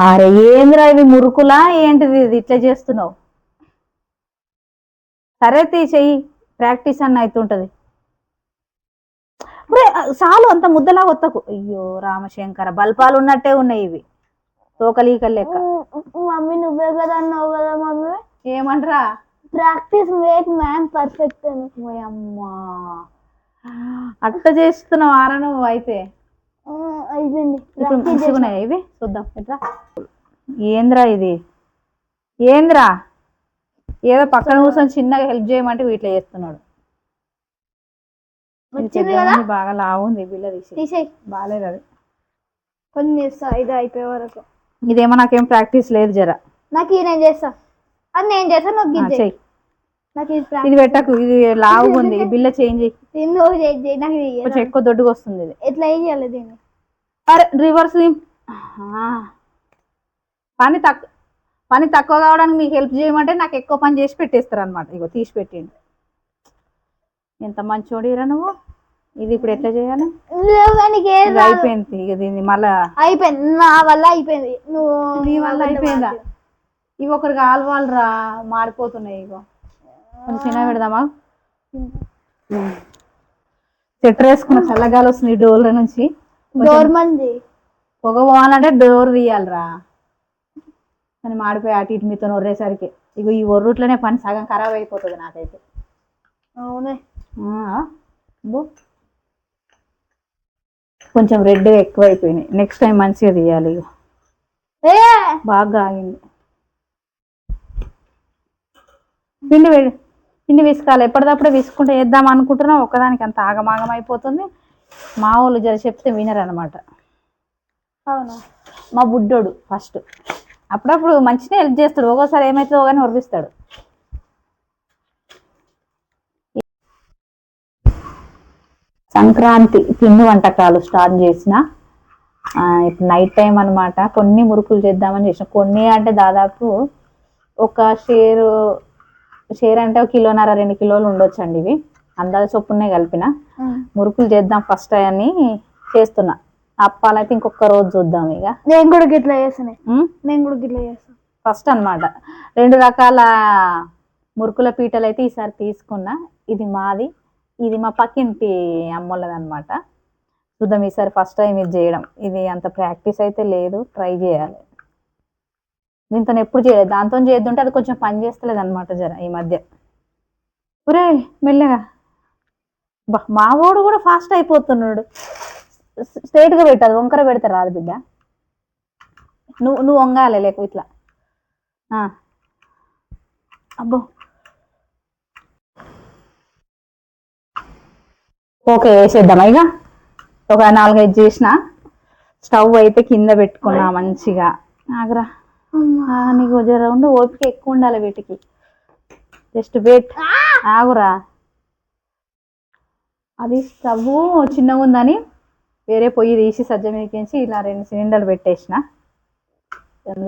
అరే ఏందిరా ఇవి మురుకులా? ఏంటిది ఇది? ఇట్లా చేస్తున్నావు. సరే తీ చెయ్యి. ప్రాక్టీస్ అన్న అవుతుంటది చాలు అంత ముద్దలా వత్తకు అయ్యో రామశంకర బల్పాలు ఉన్నట్టే ఉన్నాయి ఇవి. తోకలీకలు లెక్క మమ్మీ నువ్వే కదా అన్నావు కదా మమ్మీ. ఏమంటరా? ప్రాక్టీస్ మేక్ మ్యాన్ పర్ఫెక్ట్ అని. అమ్మా అట్ట చేస్తున్నావు ఆరా నువ్వు అయితే. అయిపోయింది ఇప్పుడు మంచిగున్నాయి ఇవి? చూద్దాం. ఎట్లా? ఏంద్రా ఇది? ఏంద్రా? ఏదో పక్కన కూర్చొని చిన్నగా హెల్ప్ చేయమంటే వీటిలో చేస్తున్నాడు. బాగా లావుంది బిల్ల తీసి. తీసేయి. బాగాలేదు అది. కొన్ని చేస్తా ఇది అయిపోయే వరకు. ఇదేమో నాకేం ప్రాక్టీస్ లేదు జర. నాకు ఇది నేను చేస్తా. అది నేను చేస్తా చేయి. చెయ్యి. నాకు ఇది పెట్టకు ఇది లావుగా ఉంది బిల్ల చేంజ్. నాకు ఎక్కువ దొడ్డుగా వస్తుంది ఇది. ఎట్లా వేయాలి దీన్ని? అరే రివర్స్ పని తక్కువ పని తక్కువ కావడానికి మీకు హెల్ప్ చేయమంటే నాకు ఎక్కువ పని చేసి పెట్టేస్తారు అనమాట ఇగో తీసి పెట్టిండు. ఎంత మంచోడిరా నువ్వు? ఇది ఇప్పుడు ఎట్లా చేయాలి. అయిపోయింది. ఇక దీన్ని మళ్ళా అయిపోయింది. నా వల్ల అయిపోయింది. నువ్వు నీ వల్ల అయిపోయిందా? ఇవి ఒకరికి ఆల్వాళ్ళరా మాడిపోతున్నాయి ఇగో. కొంచెం చిన్న పెడదామా? చెట్టు వేసుకున్న చల్లగాలి వస్తుంది డోర్ల నుంచి. గవర్నమెంట్ పొగ పోవాలంటే డోర్ తీయాలిరా. కానీ మాడిపోయి అటు ఇటు మీతో ఒర్రేసరికి. ఇగో ఈ ఒర్రుట్లోనే పని సగం ఖరాబ్ అయిపోతుంది నాకైతే. అవునే. కొంచెం రెడ్ ఎక్కువ అయిపోయినాయి నెక్స్ట్ టైం మంచిగా తీయాలి ఇగో. ఏ! బాగా ఆగింది పిండి పిండి విసుకాలి. ఎప్పటిదప్పుడే విసుకుంటే వేద్దాం అనుకుంటున్నా ఒక్కదానికి అంత ఆగమాగం అయిపోతుంది. మా వాళ్ళు జర చెప్తే వినరు అనమాట అవును? మా బుడ్డోడు ఫస్ట్. అప్పుడప్పుడు మంచిగా హెల్ప్ చేస్తాడు. ఒక్కోసారి ఏమవుతుందో కానీ ఒరిపిస్తాడు సంక్రాంతి పిండి వంటకాలు స్టార్ట్ చేసిన ఇప్పుడు నైట్ టైం అన్నమాట. కొన్ని మురుకులు చేద్దామని చేసిన. కొన్ని అంటే దాదాపు ఒక షేరు షేర్ అంటే ఒక కిలోన్నర రెండు కిలోలు ఉండొచ్చండి ఇవి. అందాజ చొప్పునే కలిపిన. మురుకులు చేద్దాం ఫస్ట్ అని చేస్తున్నా. అప్పాలైతే ఇంకొక రోజు చూద్దాం ఇక. నేను కూడా గిట్లా చేస్తాను ఉమ్? నేను కూడా గిట్లా చేస్తాను ఫస్ట్ అన్నమాట. రెండు రకాల మురుకుల పీటలు అయితే ఈసారి తీసుకున్నా. ఇది మాది. ఇది మా పక్కింటి అమ్మోళ్ళది అనమాట చూద్దాం ఈసారి ఫస్ట్ టైం ఇది చేయడం. ఇది అంత ప్రాక్టీస్ అయితే లేదు. ట్రై చేయాలి. దీంతో ఎప్పుడు చేయలేదు. దాంతో చేద్దుంటే అది కొంచెం పని చేస్తలేదు అనమాట జర ఈ మధ్య. ఒరే మెల్లగా. మావోడు కూడా ఫాస్ట్ అయిపోతున్నాడు. స్ట్రైట్గా పెట్టదు వంకర పెడితే రాదు బిడ్డ. నువ్వు నువ్వు వంగాలి లేక ఇట్లా. ఆ. అబ్బో. ఓకే వేసేద్దామా ఇక ఒక నాలుగైదు చేసిన స్టవ్ అయితే కింద పెట్టుకున్నా మంచిగా. ఆగరా. నీకు జర ఉండు ఓపిక ఎక్కువ ఉండాలి వీటికి. Just wait. ఆగురా. అది స్టవ్ చిన్నగా ఉందని వేరే పొయ్యి తీసి సజ్జ మీదకించి ఇలా రెండు సిలిండర్లు పెట్టేసిన.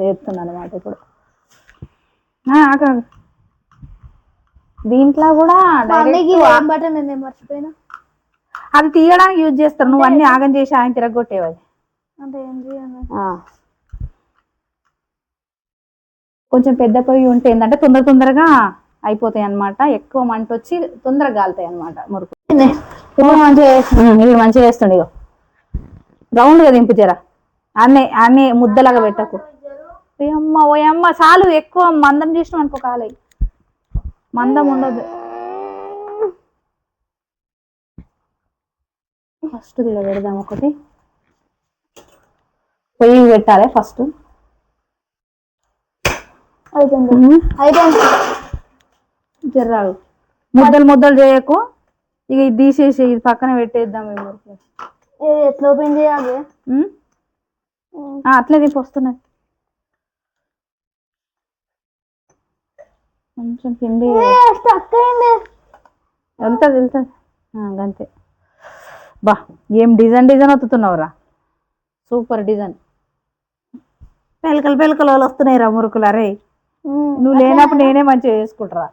చేస్తున్నాను అనమాట ఇప్పుడు. దీంట్లో కూడా మర్చిపోయినా? అది తీయడానికి యూజ్ చేస్తారు. నువ్వు అన్ని ఆగం చేసి ఆయన తిరగొట్టేవి అది అంటే ఏం చేయాలి? కొంచెం పెద్ద పొయ్యి ఉంటే ఏంటంటే తొందర తొందరగా అయిపోతాయి అన్నమాట ఎక్కువ మంట వచ్చి తొందరగా కాలుతాయి అన్నమాట మురుకు. ఇప్పుడు మంచిగా చేస్తు- ఉమ్, ఇప్పుడు మంచిగా వేస్తుండే ఇగో. రౌండ్గా దింపు జర అన్నీ అన్నీ ముద్దలాగా పెట్టకు. ఓయమ్మ ఓయమ్మ చాలు ఎక్కువ మందం చేసినాం అనుకో కాలే. మందం ఉండదు. ఫస్ట్ ఇలా పెడదాం ఒకటి. పొయ్యి పెట్టాలి ఫస్ట్. అయిపోయింది అయిపోయింది జర్రాలు. ముద్దలు ముద్దలు చేయకు. ఇక ఇది తీసేసి ఇది పక్కన పెట్టేద్దాం ఎట్లా ఓపెన్ చేయాలి? అట్లే దింపు వస్తున్నది కొంచెం పిండి వెళ్తుంది వెళ్తుంది అంతే బా ఏం డిజైన్ డిజైన్ వత్తుతున్నావురా సూపర్ డిజైన్. పెలకలు పెలకలు వాళ్ళు వస్తున్నాయి రా మురుకులు అరే నువ్వు లేనప్పుడు నేనే మంచిగా చేసుకుంటారా?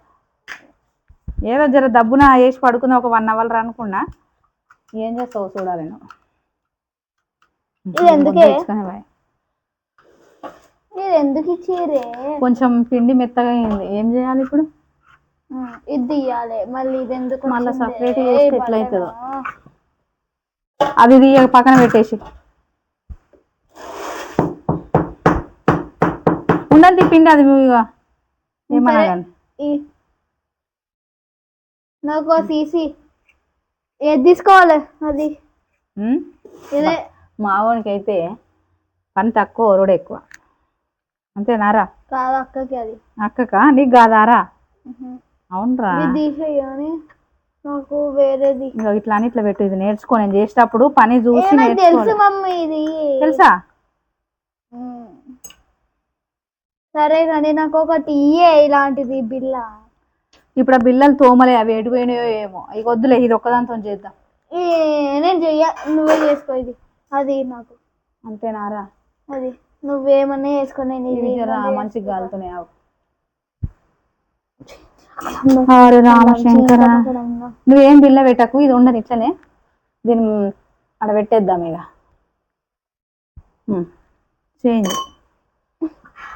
ఏదో జర దబ్బున వేసి పడుకుందాం ఒక వన్ అవర్ అనుకున్నా ఏం చేస్తావు చూడాలి నువ్వు ఎందుకే? ఇచ్చిరే కొంచెం పిండి మెత్తగా అయింది ఏం చేయాలి ఇప్పుడు ఇది మళ్ళీ ఇది ఎందుకు మళ్ళా వచ్చిందే? separate చేస్తే ఏ ఎట్లా అవుతుందో. బట్టనా? అది ఇది పక్కన పెట్టేసి ఉండద్ది పిండి అది ఏమన్నా. కానీ నాకు సీసీ. ఏది తీసుకోవాలి అది? ఇదే. మా వానికి అయితే పని తక్కువ ఒరుడు ఎక్కువ. అంతేనారా కాదు అక్కకి అది. అక్కక? నీకు కాదారా అవునరా. ఇది తీసేయని నాకు వేరేది. ఇట్లా అని ఇట్లా పెట్టు ఇది నేర్చుకో. నేను చేసేటప్పుడు పని చూసి తెలుసు మమ్మీ ఇది. తెలుసా. సరే కానీ నాకు ఒకటి ఇయ్యే ఇలాంటిది బిల్ల. ఇప్పుడు ఆ బిల్లలు తోమలే అవి ఎటు పోయినాయో ఏమో. ఇక వద్దులే ఇది ఒక్కదాంతో చేద్దాం. నేను చెయ్య నువ్వే చేసుకో ఇది. అది నాకు. అంతేనారా? అది నువ్వేమన్నా చేసుకో నేను ఇవి జర. మంచిగా కాలుతున్నాయి. అరే రామశంకర. నువ్వేం బిల్ల పెట్టకు ఇది ఉండదు ఇట్లనే. దీన్ని అక్కడ పెట్టేద్దాం ఇక. చేయండి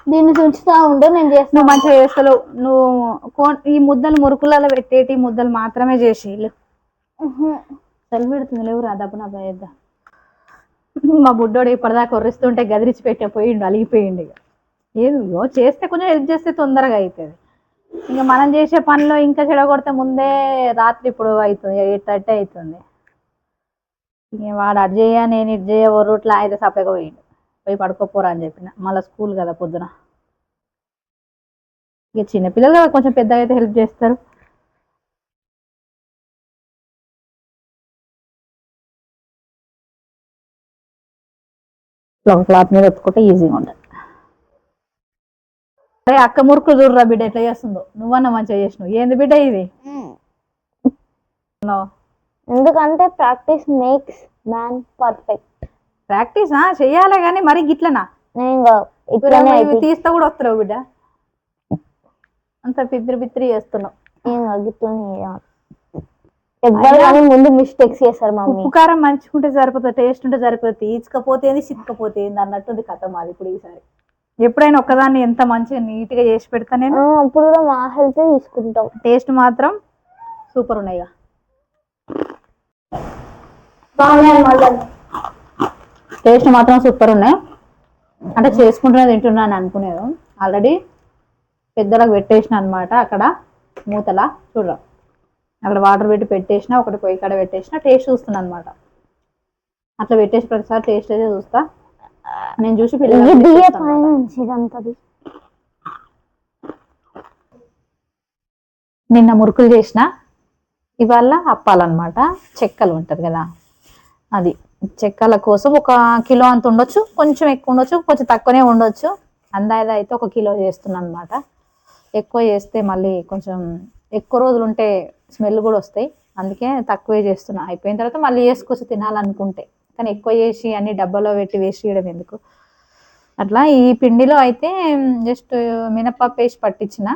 దీన్ని ఉంచుతా ఉండు నేను చేస్తాను నువ్వు మంచిగా చేస్తావు నువ్వు కో- ఈ ముద్దలు మురుకులలో పెట్టేటి ముద్దలు మాత్రమే చేసి చలి పెడుతుంది లేవు రా దబ్బున పోయేద్దాం మా బుడ్డోడు ఇప్పటిదాకా కొర్రిస్తుంటే గదిరించి పెట్టే పోయిండు అలిగిపోయిండు ఇక. ఏది ఇగో చేస్తే కొంచెం హెల్ప్ చేస్తే తొందరగా అవుతుంది ఇంకా మనం చేసే పనిలో ఇంకా చెడగొడితే ముందే రాత్రి ఇప్పుడు అవుతుంది ఎయిట్ థర్టీ అవుతుంది ఇంక వాడు అటు చేయ నేను ఇటు చేయ ఓ రూట్లో అయితే సపరేట్గా పోయిండు. పోయి పడుకోపోరా అని చెప్పిన. మళ్ళీ స్కూల్ కదా పొద్దున. ఇక చిన్నపిల్లలు కదా కొంచెం పెద్దగా అయితే హెల్ప్ చేస్తారు. ఒక క్లాత్ మీద ఒత్తుకుంటే ఈజీగా ఉంటుంది. అరే అక్క మురుకులు చూడరా బిడ్డ ఎట్లా చేస్తుందో. నువ్వన్నా మంచిగా చేసినావు. ఏంది బిడ్డ ఇది? ఎందుకంటే practice makes man perfect practice చెయ్యాలే కానీ మరి గిట్లనా? నేను ఇట్లనే ఇవి తీస్తే కూడా వస్తున్నావు బిడ్డ. అంత పిత్రి పిత్రి చేస్తున్నావు. నేను గిట్లనే ఎవ్వరు కానీ ముందు మిస్టేక్స్ చేస్తారు మమ్మీ. ఉప్పు కారం మంచుకుంటే సరిపోతుంది టేస్ట్ ఉంటే సరిపోతుంది ఈచకపోతే ఏంది చితకపోతే ఏంది అన్నట్టుంది కథ మాది ఇప్పుడు ఈసారి. ఎప్పుడైనా ఒక్కదాన్ని ఎంత మంచిగా నీట్గా చేసి పెడతా నేను? అప్పుడు కూడా మా హెల్త్ తీసుకుంటాం. టేస్ట్ మాత్రం సూపర్ ఉన్నాయి ఇక. టేస్ట్ మాత్రం సూపర్ ఉన్నాయి. అంటే చేసుకుంటున్నా తింటున్నాను అనుకునేది. ఆల్రెడీ పెద్దలకు పెట్టేసిన అనమాట అక్కడ మూతల. చూడరా. అక్కడ వాటర్ పెట్టి పెట్టేసిన ఒకటి పొయ్యి కాడ పెట్టేసిన టేస్ట్ చూస్తున్నా అనమాట అట్లా పెట్టేసి ప్రతిసారి టేస్ట్ అయితే చూస్తా. నేను చూసి. ఇదంతది నిన్న మురుకులు చేసిన. ఇవాళ అప్పాలన్నమాట. చెక్కలు ఉంటుంది కదా. అది. చెక్కల కోసం ఒక కిలో అంత ఉండొచ్చు కొంచెం ఎక్కువ ఉండొచ్చు కొంచెం తక్కువనే ఉండొచ్చు. అందాయిదా అయితే ఒక కిలో చేస్తున్నాను అనమాట ఎక్కువ చేస్తే మళ్ళీ కొంచెం ఎక్కువ రోజులు ఉంటే స్మెల్ కూడా వస్తాయి. అందుకే తక్కువే చేస్తున్నా. అయిపోయిన తర్వాత మళ్ళీ వేసుకొచ్చి తినాలనుకుంటే. కానీ ఎక్కువ చేసి అన్ని డబ్బాలో పెట్టి వేసి చేయడం ఎందుకు? అట్లా ఈ పిండిలో అయితే జస్ట్ మినపప్పు వేసి పట్టించిన.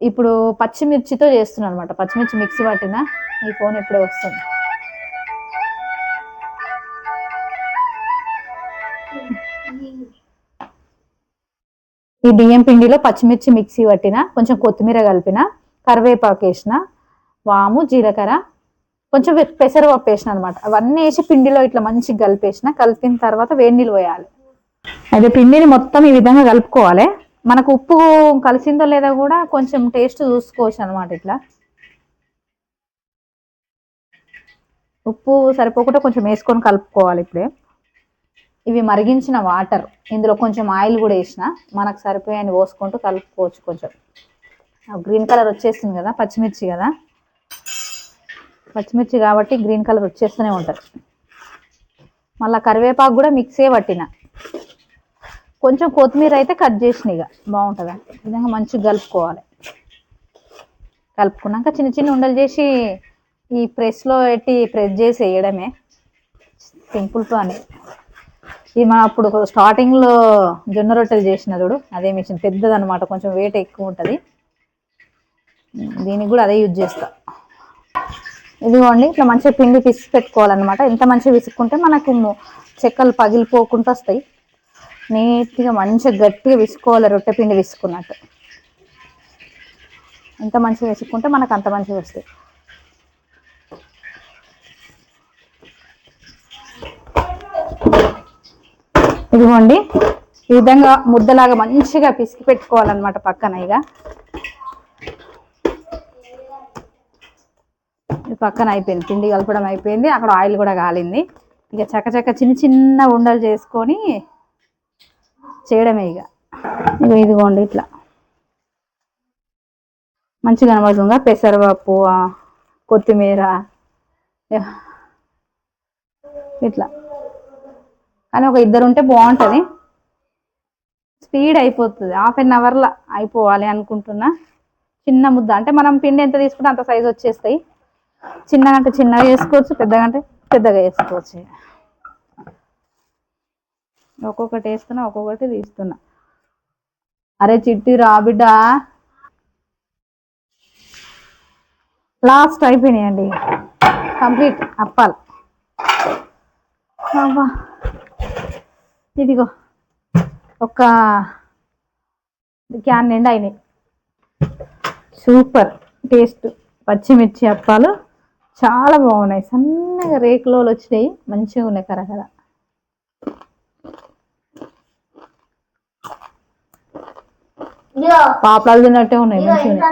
ఇప్పుడు పచ్చిమిర్చితో చేస్తున్నాను అనమాట పచ్చిమిర్చి మిక్సీ పట్టిన. ఈ ఫోన్ ఇప్పుడే వస్తుంది. ఈ బియ్యం పిండిలో పచ్చిమిర్చి మిక్సీ పట్టిన కొంచెం కొత్తిమీర కలిపిన కరివేపాకు వేసిన వాము జీలకర్ర కొంచెం పెసరపప్పు వేసిన అనమాట అవన్నీ వేసి పిండిలో ఇట్లా మంచిగా కలిపేసిన కలిపిన తర్వాత వేడి నీళ్ళు పోయాలి. అయితే పిండిని మొత్తం ఈ విధంగా కలుపుకోవాలి. మనకు ఉప్పు కలిసిందో లేదో కూడా కొంచెం టేస్ట్ చూసుకోవచ్చు అనమాట ఇట్లా. ఉప్పు సరిపోకుండా కొంచెం వేసుకొని కలుపుకోవాలి ఇప్పుడే. ఇవి మరిగించిన వాటర్ ఇందులో కొంచెం ఆయిల్ కూడా వేసిన మనకు సరిపోయాన్ని పోసుకుంటూ కలుపుకోవచ్చు కొంచెం. గ్రీన్ కలర్ వచ్చేస్తుంది కదా పచ్చిమిర్చి కదా? పచ్చిమిర్చి కాబట్టి గ్రీన్ కలర్ వచ్చేస్తూనే ఉంటుంది. మళ్ళీ కరివేపాకు కూడా మిక్సే పట్టిన. కొంచెం కొత్తిమీర అయితే కట్ చేసిన ఇక బాగుంటుందా? విధంగా మంచిగా కలుపుకోవాలి. కలుపుకున్నాక చిన్న చిన్న ఉండలు చేసి ఈ ప్రెస్లో పెట్టి ప్రెస్ చేసి వేయడమే. సింపుల్ అని ఇది మనం అప్పుడు స్టార్టింగ్లో జొన్న రొట్టెలు చేసిన చూడు అదే మిషన్ పెద్దది అనమాట కొంచెం వెయిట్ ఎక్కువ ఉంటుంది. దీనికి కూడా అదే యూజ్ చేస్తా. ఇదిగోండి ఇట్లా మంచిగా పిండి పిసికి పెట్టుకోవాలన్నమాట. ఎంత మంచిగా విసుక్కుంటే మనకు చెక్కలు పగిలిపోకుండా వస్తాయి. నీట్గా మంచిగా గట్టిగా విసుకోవాలి రొట్టె పిండి విసుకున్నట్టు ఎంత మంచిగా విసుక్కుంటే మనకు అంత మంచిగా వస్తాయి. ఇదిగోండి. ఈ విధంగా ముద్దలాగా మంచిగా పిసికి పెట్టుకోవాలన్నమాట పక్కన ఇక. ఇది పక్కన అయిపోయింది. పిండి కలపడం అయిపోయింది. అక్కడ ఆయిల్ కూడా కాలింది. ఇక చక్కచక్క చిన్న చిన్న ఉండలు చేసుకొని చేయడమే ఇక. ఇక ఇదిగోండి ఇట్లా. మంచిగా కనబడుతుందా? పెసరపప్పు కొత్తిమీర ఇట్లా. కానీ ఒక ఇద్దరు ఉంటే బాగుంటుంది. స్పీడ్ అయిపోతుంది. హాఫ్ అన్ అవర్లో అయిపోవాలి అనుకుంటున్నా. చిన్న ముద్ద. అంటే మనం పిండి ఎంత తీసుకుంటే అంత సైజ్ వచ్చేస్తాయి. చిన్నగా అంటే చిన్నగా వేసుకోవచ్చు పెద్దగా అంటే పెద్దగా వేసుకోవచ్చు ఒక్కొక్కటి వేస్తున్నా ఒక్కొక్కటి తీస్తున్నా. అరే చిట్టి రాబిడ్డ లాస్ట్ అయిపోయినాయండి. కంప్లీట్ అప్పాలి. అవ్వా. ఇదిగో ఒక క్యాన్ నిండా అయినాయి. Super taste. పచ్చిమిర్చి అప్పాలు చాలా బాగున్నాయి. సన్నగా రేకులో వచ్చినాయి. మంచిగా ఉన్నాయి కరకర పాపడాలు తిన్నట్టే ఉన్నాయి. మంచిగా